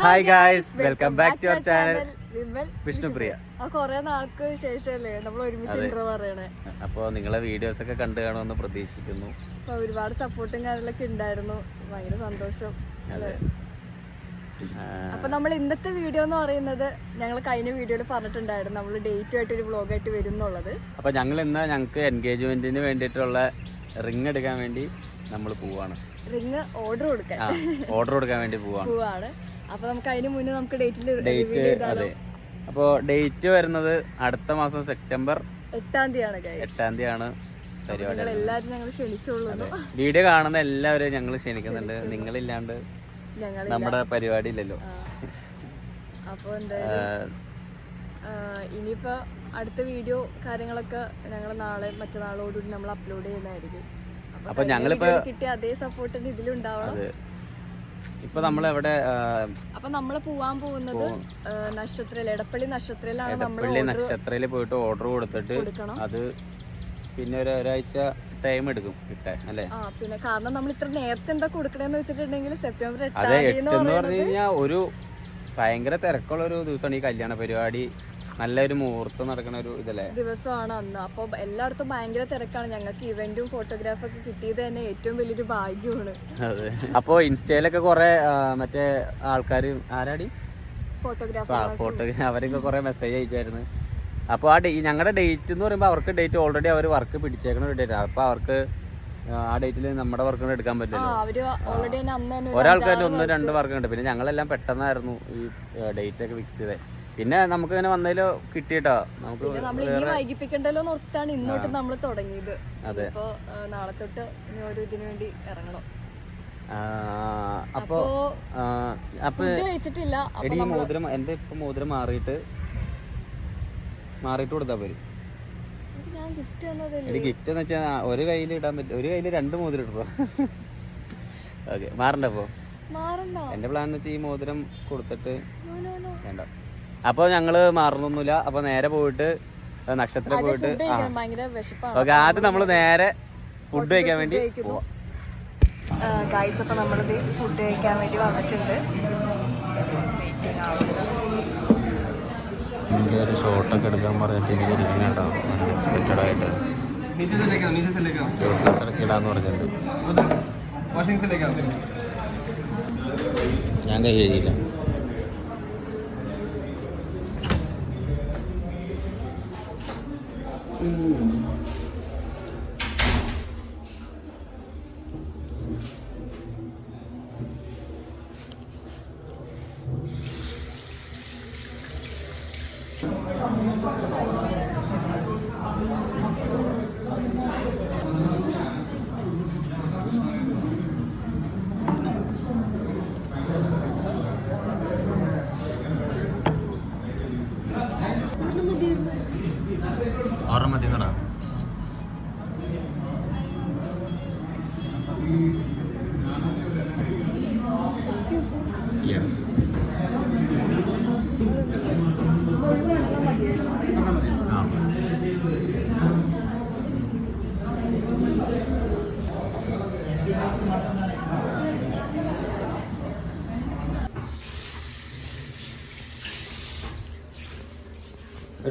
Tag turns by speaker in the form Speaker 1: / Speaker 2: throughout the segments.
Speaker 1: Hi guys welcome back to our channel Vishnupriya
Speaker 2: കൊറേ നാൾക്ക് ശേഷമല്ലേ നമ്മൾ ഒരുമിച്ച് പറയണേ.
Speaker 1: അപ്പോൾ നിങ്ങളെ വീഡിയോസ് ഒക്കെ കണ്ടു കാണുമെന്ന് പ്രതീക്ഷിക്കുന്നു.
Speaker 2: അപ്പൊ ഒരുപാട് സപ്പോർട്ടും കാര്യങ്ങളൊക്കെ ഉണ്ടായിരുന്നു. ഭയങ്കര സന്തോഷം. അപ്പൊ നമ്മൾ ഇന്നത്തെ വീഡിയോ എന്ന് പറയുന്നത് ഞങ്ങൾ കഴിഞ്ഞ വീഡിയോയിൽ പറഞ്ഞിട്ടുണ്ടായിരുന്നു. നമ്മൾ ഡേറ്റ് ആയിട്ട് ഒരു വ്ളോഗ് ആയിട്ട് വരും എന്നുള്ളത്.
Speaker 1: അപ്പോൾ ഞങ്ങൾ ഇന്ന് ഞങ്ങൾക്ക് എൻഗേജ്മെന്റിന് വേണ്ടിയിട്ടുള്ള റിംഗ് എടുക്കാൻ വേണ്ടി നമ്മൾ പോവാണ്.
Speaker 2: റിങ് ഓർഡർ കൊടുക്കാൻ.
Speaker 1: ഓർഡർ കൊടുക്കാൻ വേണ്ടി പോവാണ്.
Speaker 2: പോവാണ്. അപ്പൊ നമുക്ക് അതിന് മുന്നേ നമുക്ക് ഡേറ്റിൽ
Speaker 1: ഡേറ്റ് അതെ. അപ്പോൾ ഡേറ്റ് വരുന്നത് അടുത്ത മാസം സെപ്റ്റംബർ
Speaker 2: എട്ടാം തീയതിയാണ്.
Speaker 1: എട്ടാം തീയതിയാണ് പരിപാടി
Speaker 2: എല്ലാവരും ഞങ്ങൾ
Speaker 1: വീഡിയോ കാണുന്ന എല്ലാവരും ഞങ്ങൾ ക്ഷണിക്കുന്നുണ്ട്. നിങ്ങളില്ലാണ്ട് നമ്മുടെ പരിപാടി ഇല്ലല്ലോ.
Speaker 2: അപ്പോൾ ഇനിയിപ്പോ അടുത്ത വീഡിയോ കാര്യങ്ങളൊക്കെ ഞങ്ങൾ നാളെ മറ്റന്നാളോടുകൂടി നമ്മൾ അപ്ലോഡ് ചെയ്യുന്നതായിരിക്കും.
Speaker 1: അപ്പൊ ഞങ്ങളിപ്പോ
Speaker 2: കിട്ടിയ അതേ സപ്പോർട്ട് ഇതിലുണ്ടാവണം.
Speaker 1: ഇപ്പൊ നമ്മൾ എവിടെ
Speaker 2: അപ്പൊ നമ്മൾ പോവാൻ പോകുന്നത് നക്ഷത്രയിൽ എടപ്പള്ളി നക്ഷത്രയിലാണ് എടപ്പള്ളി
Speaker 1: പള്ളി നക്ഷത്രയിൽ പോയിട്ട് ഓർഡർ കൊടുത്തിട്ട് അത് പിന്നെ ഒരു ഒരാഴ്ച ടൈം എടുക്കും കിട്ടാൻ അല്ലേ?
Speaker 2: പിന്നെ കാരണം നമ്മൾ ഇത്ര നേരത്തെ എന്താ കൊടുക്കണേന്ന് വെച്ചിട്ടുണ്ടെങ്കിൽ സെപ്റ്റംബർ എട്ട്
Speaker 1: എന്ന് പറഞ്ഞു കഴിഞ്ഞാൽ ഒരു ഭയങ്കര തിരക്കുള്ള ഒരു ദിവസമാണ് ഈ കല്യാണ പരിപാടി. നല്ലൊരു മുഹൂർത്തം നടക്കുന്ന ഒരു ഇതല്ലേ?
Speaker 2: ദിവസമാണ് അന്ന്. അപ്പോൾ എല്ലായിടത്തും ഭയങ്കര തിരക്കാണ്. ഞങ്ങൾക്ക് ഇവന്റും ഫോട്ടോഗ്രാഫൊക്കെ കിട്ടിയത് തന്നെ ഏറ്റവും വലിയൊരു ഭാഗ്യമാണ്.
Speaker 1: അതെ. അപ്പോ ഇൻസ്റ്റയിലൊക്കെ കുറെ മറ്റേ ആൾക്കാർ ആരാടി?
Speaker 2: ഫോട്ടോഗ്രാഫർ
Speaker 1: ഫോട്ടോഗ്രാഫർ അവരൊക്കെ കുറെ മെസ്സേജ് അയച്ചായിരുന്നു. അപ്പോൾ ആ ഡേ ഞങ്ങളുടെ ഡേറ്റ് എന്ന് പറയുമ്പോൾ അവർക്ക് ഡേറ്റ് ഓൾറെഡി അവർ വർക്ക് പിടിച്ചേക്കണ ഒരു ഡേറ്റ് അപ്പോൾ അവർക്ക് ആ ഡേറ്റിൽ നമ്മുടെ വർക്ക് എടുക്കാൻ
Speaker 2: പറ്റില്ല
Speaker 1: പറ്റില്ലല്ലോ
Speaker 2: ഓൾറെഡി തന്നെ
Speaker 1: ഒന്ന് രണ്ട് വർക്ക് ഉണ്ട്. പിന്നെ ഞങ്ങളെല്ലാം പെട്ടെന്നായിരുന്നു ഈ ഡേറ്റ് ഒക്കെ ഫിക്സ് ചെയ്തത് പിന്നെ നമുക്ക് ഇങ്ങനെ വന്നാലോ കിട്ടിട്ടോ നമുക്ക്
Speaker 2: നമ്മൾ ഇനി വൈകിപ്പിക്കണ്ടല്ലോ ഓർത്താണ് ഇന്നോട്ട് നമ്മൾ തുടങ്ങിയത്.
Speaker 1: അതെ.
Speaker 2: ഇപ്പോ നാളെ തൊട്ട് ഇനി ഒരു ഇതിനു വേണ്ടി ഇറങ്ങണം.
Speaker 1: അപ്പോ
Speaker 2: അപ്പോ കഴിച്ചിട്ടില്ല.
Speaker 1: എടി മോതിരം എന്റെ ഇപ്പൊ മോതിരം മാറിയിട്ട് മാറിയിട്ട് കൊടുത്താ പോരും. എടി ഗിഫ്റ്റ് എന്ന് വെച്ചാൽ ഒരു കയ്യിൽ ഇടാൻ പറ്റും ഒരു കയ്യിൽ രണ്ട് മോതിരം ഇട്ടോ ഓക്കെ മാറണ്ടപ്പോ
Speaker 2: മാറണ്ട.
Speaker 1: എന്റെ പ്ലാൻ വെച്ചാൽ ഈ മോതിരം കൊടുത്തിട്ട്. വേണ്ട. അപ്പോൾ ഞങ്ങൾ മാറുന്നൊന്നുമില്ല. അപ്പോൾ നേരെ പോയിട്ട് നക്ഷത്രം പോയിട്ട് ഓക്കെ ആദ്യം നമ്മൾ നേരെ ഫുഡ് കഴിക്കാൻ വേണ്ടി
Speaker 2: ഗൈസ് അപ്പോൾ ഫുഡ് കഴിക്കാൻ വേണ്ടി വന്നിട്ടുണ്ട്.
Speaker 1: ഇതിന്റെ എടുക്കാൻ പറഞ്ഞിട്ട് ഞാൻ കഴിയില്ല 음.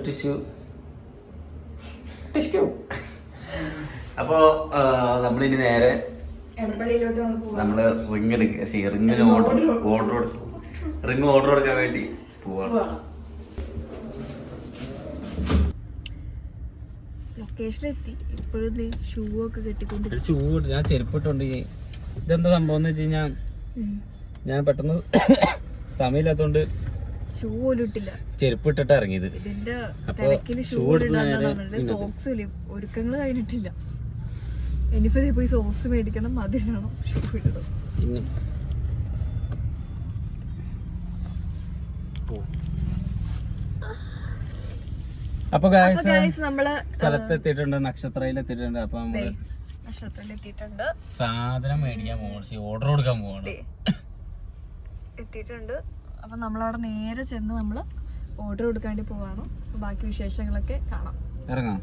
Speaker 1: ടിഷ്യൂ. ടിഷ്യൂ. അപ്പോ നമ്മളിനി നേരെ
Speaker 2: നമ്മൾ
Speaker 1: റിങ് എടുക്കുക റിങ്ങിന് ഓർഡർ ഓർഡർ റിംഗ് ഓർഡർ കൊടുക്കാൻ വേണ്ടി പോവാണ്
Speaker 2: ലൊക്കേഷനിലെത്തി ഇപ്പോഴും ഷൂ ഒക്കെ കെട്ടിക്കൊണ്ട്
Speaker 1: ഒരു ഷൂ ഇട്ട് ഞാൻ ചെരുപ്പിട്ടുണ്ട് ഇതെന്താ സംഭവം എന്ന് വെച്ച് കഴിഞ്ഞാൽ ഞാൻ പെട്ടെന്ന് സമയമില്ലാത്തോണ്ട്
Speaker 2: ഷൂ പോലും ഇട്ടില്ല.
Speaker 1: ചെരുപ്പ് ഇട്ടിട്ട് ഇറങ്ങിയത്.
Speaker 2: ഇതിന്റെ
Speaker 1: അപ്പൊ
Speaker 2: തിരക്കിൽ ഷൂ
Speaker 1: shoe എടുത്ത് നേരെ
Speaker 2: ഇടാൻ സോക്സും ഇല്ല? ഒരുക്കങ്ങൾ കഴിഞ്ഞിട്ടില്ല. ഇനിയിപ്പോ ദേ പോയി സോക്സ് മേടിക്കണം അതിനാണോ ഷൂ ഇടണം
Speaker 1: പിന്നെ. അപ്പൊ
Speaker 2: അപ്പൊ ഗൈസ്
Speaker 1: നമ്മൾ സ്ഥലത്തെത്തിയിട്ടുണ്ട് നക്ഷത്രയിൽ എത്തിയിട്ടുണ്ട് അപ്പൊ നമ്മൾ
Speaker 2: നക്ഷത്രത്തിൽ എത്തിയിട്ടുണ്ട്
Speaker 1: സാധനം മേടിക്കാൻ പോകണം ഓർഡർ കൊടുക്കാൻ പോകണം
Speaker 2: എത്തിയിട്ടുണ്ട്. അപ്പം നമ്മളവിടെ നേരെ ചെന്ന് നമ്മൾ ഓർഡർ കൊടുക്കാൻ വേണ്ടി പോവാണ്. ബാക്കി വിശേഷങ്ങളൊക്കെ കാണാം.
Speaker 1: ഇറങ്ങാം.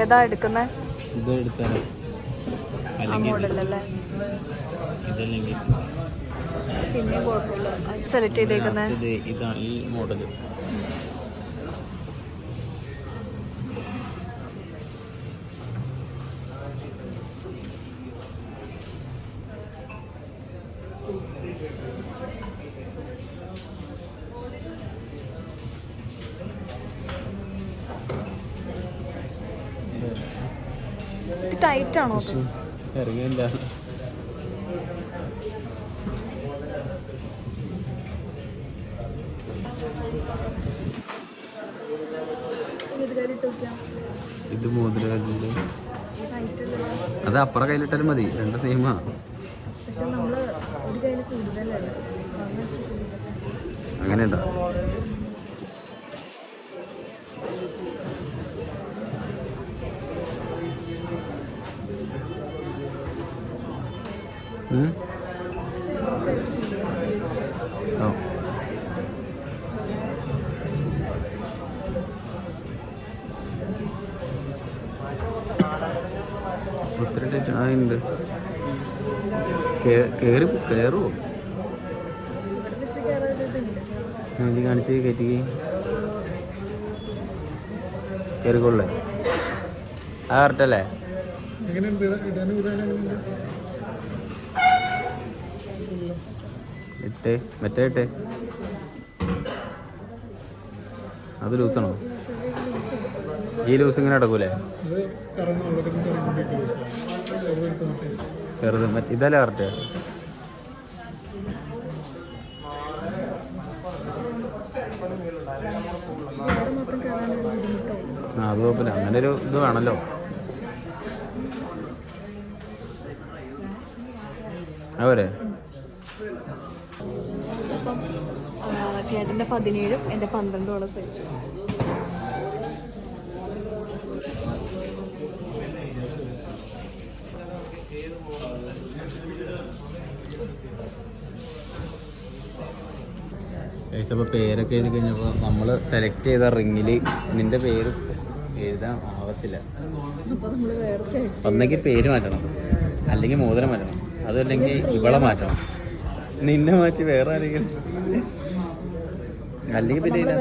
Speaker 2: ഏതാ എടുക്കുന്നത്
Speaker 1: ഇത്. എടുത്താലോ
Speaker 2: മോഡലല്ലേ
Speaker 1: ഇതല്ലെങ്കിൽ.
Speaker 2: പിന്നെ കുഴപ്പമില്ല. സെലക്ട് ചെയ്തേക്കുന്നത്
Speaker 1: ഇതാണ് ഈ മോഡൽ
Speaker 2: ടൈറ്റ് ആണോ അത്?
Speaker 1: ഇറങ്ങിയില്ല? ഇത്
Speaker 2: അല്ലേ?
Speaker 1: അത് അപ്പുറം കയ്യിലിട്ടാലും മതി രണ്ട് സെയിമാ
Speaker 2: പക്ഷെ
Speaker 1: ഒത്തിരി ടൈറ്റ് കയറി കയറുമോ നീ കാണിച്ച് കയറ്റി കയറിക്കൊള്ളേ ആ കറക്റ്റല്ലേ ഇട്ടേ മറ്റേ ഇട്ടേ അത് ലൂസാണോ ഈ ലൂസ് ഇങ്ങനെ അടക്കൂലേ ചെറുത് ഇതല്ലേ കറക്റ്റ് ആ അത് കുഴപ്പമില്ല. അങ്ങനെ ഒരു ഇത് വേണമല്ലോ
Speaker 2: അവരെ ചേട്ടന്റെ പതിനേഴും എന്റെ പന്ത്രണ്ടുമാണ് സൈസ്
Speaker 1: അപ്പോൾ പേരൊക്കെ എഴുതി കഴിഞ്ഞപ്പോൾ നമ്മൾ സെലക്ട് ചെയ്ത റിങ്ങിൽ നിന്റെ പേര് എഴുതാൻ ആവത്തില്ല. ഒന്നെങ്കിൽ പേര് മാറ്റണം. അല്ലെങ്കിൽ മോതിരം മാറ്റണം. അതല്ലെങ്കിൽ ഇവളെ മാറ്റണം. നിന്നെ മാറ്റി വേറെ ആരെങ്കിലും. അല്ലെങ്കിൽ പിന്നെ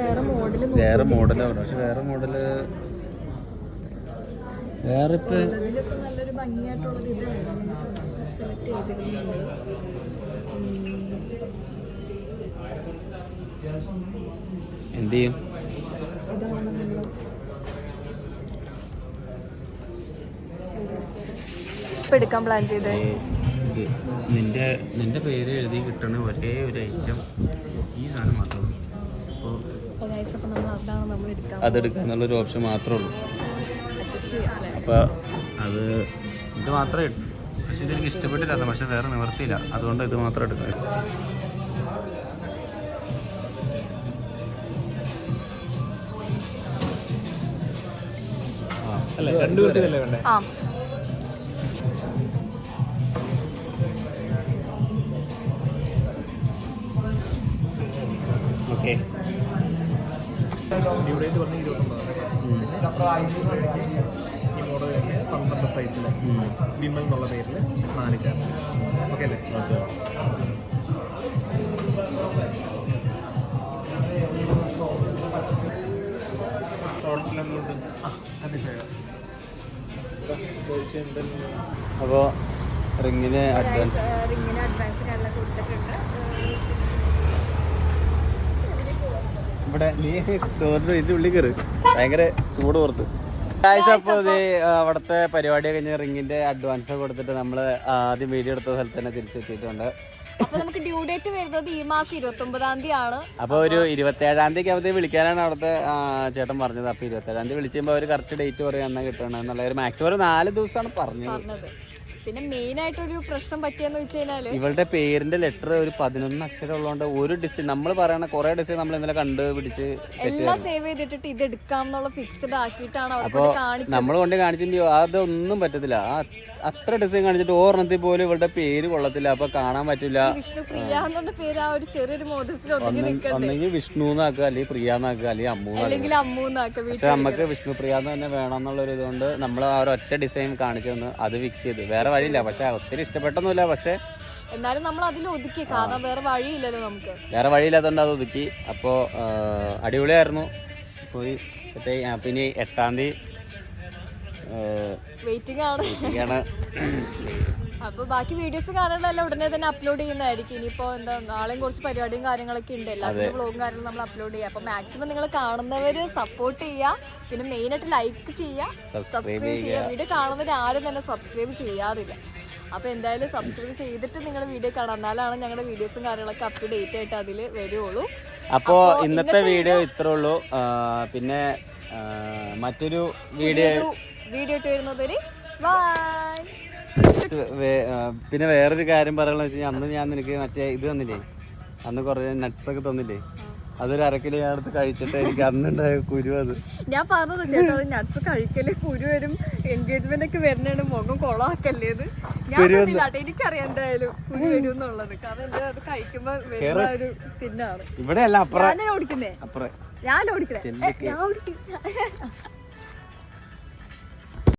Speaker 2: വേറെ
Speaker 1: മോഡലാണ് പക്ഷെ വേറെ മോഡൽ വേറെ ഇപ്പൊ
Speaker 2: സെലക്ട് ചെയ്തിരുന്നു
Speaker 1: എന്ത് ചെയ്യും?
Speaker 2: ഇതാണ് നമ്മൾ ഇപ്പം എടുക്കാൻ പ്ലാൻ ചെയ്തത്.
Speaker 1: നിന്റെ നിന്റെ പേര് എഴുതി കിട്ടണ ഒരേ ഒരു ഐറ്റം ഈ സാധനം മാത്രമേ ഉള്ളൂ. അപ്പോൾ
Speaker 2: അപ്പോൾ അപ്പോൾ നമ്മൾ അതാണ് നമ്മൾ എടുക്കാൻ
Speaker 1: അതെടുക്കുക എന്നുള്ളൊരു ഓപ്ഷൻ മാത്രമേ ഉള്ളൂ. അപ്പോൾ അത് ഇത് മാത്രമേ പക്ഷെ ഇതെനിക്ക് ഇഷ്ടപ്പെട്ടില്ല. പക്ഷെ വേറെ നിവർത്തിയില്ല. അതുകൊണ്ട് ഇത് മാത്രം എടുക്കുക
Speaker 2: ആ
Speaker 1: ഓക്കെ
Speaker 3: ഡ്യൂ ഡേറ്റ് പറഞ്ഞ ഇരുപത്തൊമ്പതാണ് ഈ മോഡൽ വരുന്നത് സൈസിൽ വിമൽ എന്നുള്ള പേരിൽ നാല് ചാർ ഓക്കെ അല്ലേ?
Speaker 1: അപ്പോൾ റിങ്ങിന് അഡ്വാൻസ്
Speaker 2: റിങ്ങിന് അഡ്വാൻസ് കൊടുത്തിട്ടുണ്ട്.
Speaker 1: ഇവിടെ നീ തോന്നുന്നു ഇതിന്റെ ഉള്ളിൽ കയറി ഭയങ്കര ചൂട് പുറത്ത്. അപ്പോൾ ഇത് അവിടുത്തെ പരിപാടി കഴിഞ്ഞ് റിങ്ങിന്റെ അഡ്വാൻസ് കൊടുത്തിട്ട് നമ്മൾ ആദ്യം വീഡിയോ എടുത്ത സ്ഥലത്ത് തന്നെ തിരിച്ചെത്തിയിട്ടുണ്ട്.
Speaker 2: അപ്പൊ നമുക്ക് ഡ്യൂ ഡേറ്റ് വരുന്നത് ഈ മാസം ഇരുപത്തി ഒമ്പതാം തീയതി ആണ്
Speaker 1: അപ്പൊ ഒരു ഇരുപത്തേഴാം തീയതി അവധി വിളിക്കാനാണ് അവിടുത്തെ ചേട്ടൻ പറഞ്ഞത്. അപ്പോൾ ഇരുപത്തേഴാം തീയതി വിളിച്ചുമ്പോ അവർ കറക്റ്റ് ഡേറ്റ് പറയാൻ എന്നാ കിട്ടണം. എന്നുള്ള ഒരു മാക്സിമം ഒരു നാല് ദിവസമാണ് പറഞ്ഞത്.
Speaker 2: പിന്നെ മെയിൻ ആയിട്ടൊരു പ്രശ്നം പറ്റിയെന്ന് വെച്ച് കഴിഞ്ഞാൽ
Speaker 1: ഇവളുടെ പേരിന്റെ ലെറ്റർ ഒരു പതിനൊന്ന് അക്ഷരം ഉള്ളതുകൊണ്ട് ഒരു ഡിസൈൻ നമ്മൾ പറയണ കുറെ ഡിസൈൻ നമ്മൾ ഇന്നലെ കണ്ടുപിടിച്ച്
Speaker 2: എല്ലാം സേവ് ചെയ്തിട്ട് ഇത് എടുക്കാം എന്നുള്ള ഫിക്സ്ഡ് ആക്കിയിട്ടാണ് അവിടെ കാണിച്ചത്.
Speaker 1: നമ്മൾ കൊണ്ട് കാണിച്ചിട്ടുണ്ടോ അതൊന്നും പറ്റത്തില്ല. അത്ര ഡിസൈൻ കാണിച്ചിട്ട് ഓർണത്തിൽ പോലും ഇവളുടെ പേര് കൊള്ളത്തില്ല. അപ്പൊ കാണാൻ പറ്റില്ല
Speaker 2: എന്നുള്ള പേര് ആ ഒരു ചെറിയൊരു മോദത്തിൽ ഒതുങ്ങി നിൽക്കണ്ടേ?
Speaker 1: ഒന്നെങ്കിൽ വിഷ്ണു എന്നാക്കുക അല്ലെങ്കിൽ പ്രിയ എന്നാക്കുക അല്ലെങ്കിൽ അമ്മു.
Speaker 2: അല്ലെങ്കിൽ അമ്മൂന്നാക്ക
Speaker 1: പക്ഷെ നമുക്ക് വിഷ്ണു പ്രിയ എന്ന് തന്നെ വേണം എന്നുള്ളൊരു ഇതുകൊണ്ട് നമ്മൾ ആ ഒരു ഒറ്റ ഡിസൈൻ കാണിച്ചു തന്നു. അത് ഫിക്സ് ചെയ്ത്. വേറെ വഴിയില്ല പക്ഷെ ഒത്തിരി ഇഷ്ടപ്പെട്ടൊന്നുമില്ല. പക്ഷെ
Speaker 2: എന്നാലും നമ്മൾ അതിൽ ഒതുക്കി. കാരണം വേറെ വഴിയില്ലല്ലോ നമുക്ക്.
Speaker 1: വേറെ വഴിയില്ലാത്തതുകൊണ്ട് അത് ഒതുക്കി. അപ്പോൾ അടിപൊളിയായിരുന്നു. പോയി. പിന്നെ എട്ടാം തീയതി
Speaker 2: വെയിറ്റിംഗ് ആണ്.
Speaker 1: ആണ്
Speaker 2: അപ്പൊ ബാക്കി വീഡിയോസ് കാണാനുള്ള ഉടനെ തന്നെ അപ്ലോഡ് ചെയ്യുന്നതായിരിക്കും. ഇനിയിപ്പോ എന്താ നാളെയും കുറച്ച് പരിപാടിയും കാര്യങ്ങളൊക്കെ ഉണ്ട്. എല്ലാത്തിനും വ്ളോഗും കാര്യങ്ങളും നമ്മൾ അപ്ലോഡ് ചെയ്യാം അപ്പൊ മാക്സിമം നിങ്ങൾ കാണുന്നവര് സപ്പോർട്ട് ചെയ്യുക. പിന്നെ മെയിൻ ആയിട്ട് ലൈക്ക് ചെയ്യുക. സബ്സ്ക്രൈബ് ചെയ്യുക. വീഡിയോ കാണുന്നവർ ആരും തന്നെ സബ്സ്ക്രൈബ് ചെയ്യാറില്ല. അപ്പൊ എന്തായാലും സബ്സ്ക്രൈബ് ചെയ്തിട്ട് നിങ്ങൾ വീഡിയോ കാണാം എന്നാലാണ് ഞങ്ങളുടെ വീഡിയോസും കാര്യങ്ങളൊക്കെ അപ് ടു ഡേറ്റ് ആയിട്ട് അതിൽ വരുവുള്ളൂ
Speaker 1: അപ്പോൾ ഇന്നത്തെ വീഡിയോ ഇത്രേ ഉള്ളൂ പിന്നെ മറ്റൊരു വീഡിയോ
Speaker 2: വീഡിയോ ഇട്ട് വരുന്നതൊരു ബൈ
Speaker 1: പിന്നെ വേറൊരു കാര്യം പറയാനുള്ള വെച്ച് കഴിഞ്ഞാൽ അന്ന് ഞാൻ നിനക്ക് മറ്റേ ഇത് തന്നില്ലേ? അന്ന് കുറേ നട്ട്സ് ഒക്കെ തന്നില്ലേ? അതൊരു അരക്കിലോ ഞാൻ അടുത്ത് കഴിച്ചിട്ട് എനിക്ക് അന്നുണ്ടായ കുരു അത്.
Speaker 2: ഞാൻ പറഞ്ഞത് ചേട്ടാ അത് നട്സ് കഴിക്കൽ കുരു വരും എൻഗേജ്മെന്റ് ഒക്കെ വരുന്നതാണ് മുഖം കൊളാക്കല്ലേ ഇത്? ഞാൻ എനിക്കറിയാം എന്തായാലും കുരു വരും എന്നുള്ളത്. കാരണം അത് കഴിക്കുമ്പോ വരുന്ന ഒരു സ്കിന്നാണ്
Speaker 1: ഇവിടെ അല്ല അപ്പുറം.
Speaker 2: ഞാൻ ഓടിക്കുന്നേ?
Speaker 1: അപ്പുറം.
Speaker 2: ഞാൻ ഓടിക്കണേ? ഞാൻ ഓടിക്കുന്നേ